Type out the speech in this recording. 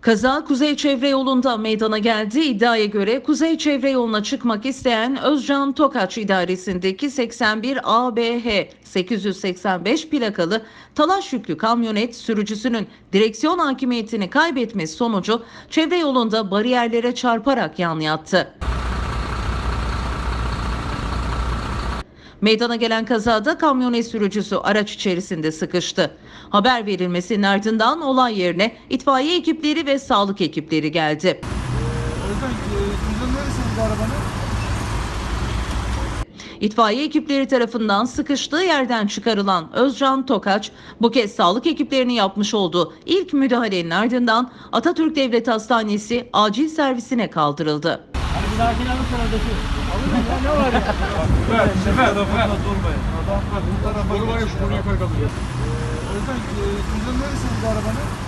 Kaza Kuzey Çevre Yolu'nda meydana geldi. İddiaya göre Kuzey Çevre Yolu'na çıkmak isteyen Özcan Tokaç idaresindeki 81 ABH 885 plakalı talaş yüklü kamyonet sürücüsünün direksiyon hakimiyetini kaybetmesi sonucu çevre yolunda bariyerlere çarparak yan yattı. Meydana gelen kazada kamyonet sürücüsü araç içerisinde sıkıştı. Haber verilmesinin ardından olay yerine itfaiye ekipleri ve sağlık ekipleri geldi. Özden, arabanın? İtfaiye ekipleri tarafından sıkıştığı yerden çıkarılan Özcan Tokaç bu kez sağlık ekiplerinin yapmış olduğu ilk müdahalenin ardından Atatürk Devlet Hastanesi acil servisine kaldırıldı. Ne var ya? Evet, sefer, durmayın. Adam, bu tarafa korumayı şuraya koy kalıyor. Özden, cüzdan neresinde bu arabanın?